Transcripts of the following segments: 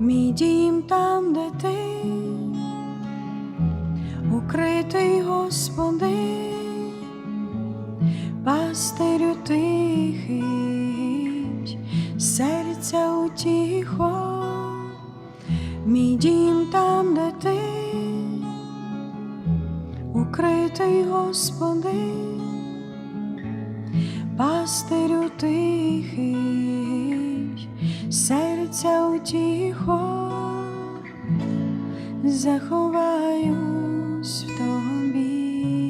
мій дім там, де ти, укритий, Господи, пастирю тихий, серця утіхо, мій дім там, де ти, укритий, Господи, пастирю тихий, серця утіхо, заховаюсь в тобі.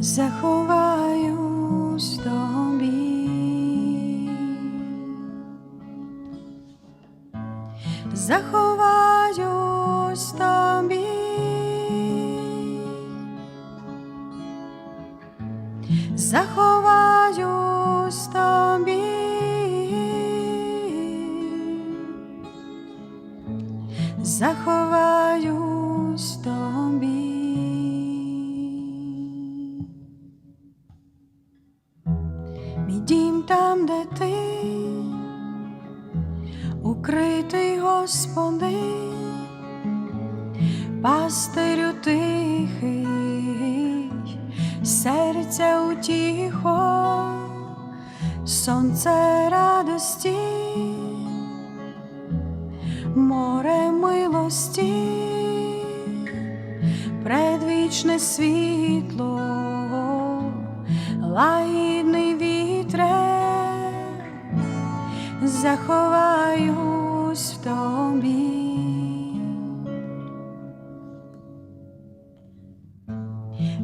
Заховаюсь в тобі. Заховаюсь тобі. Заховаюсь Заховаюсь тобі. Мій дім там, де ти, укритий, Господи, пастирю тихий, серця утіхо, сонце радості, море милості, предвічне світло, лагідний вітре, заховаюсь в тобі.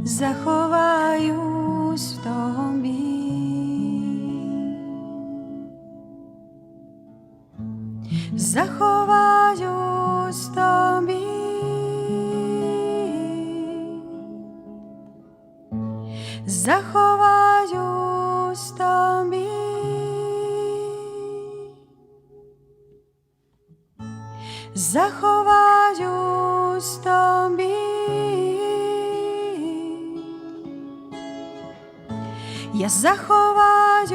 Заховаюсь Заховаюсь тобі. Заховаюсь тобі. Заховаюсь тобі. Я заховаюсь,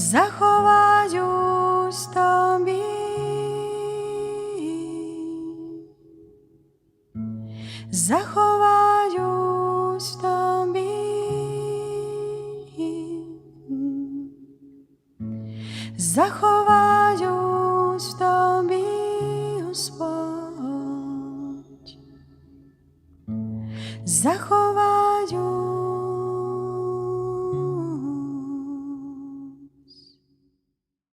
заховаюсь тобі. Заховаюсь тобі. Заховаюсь тобі, Господь. Заховаюсь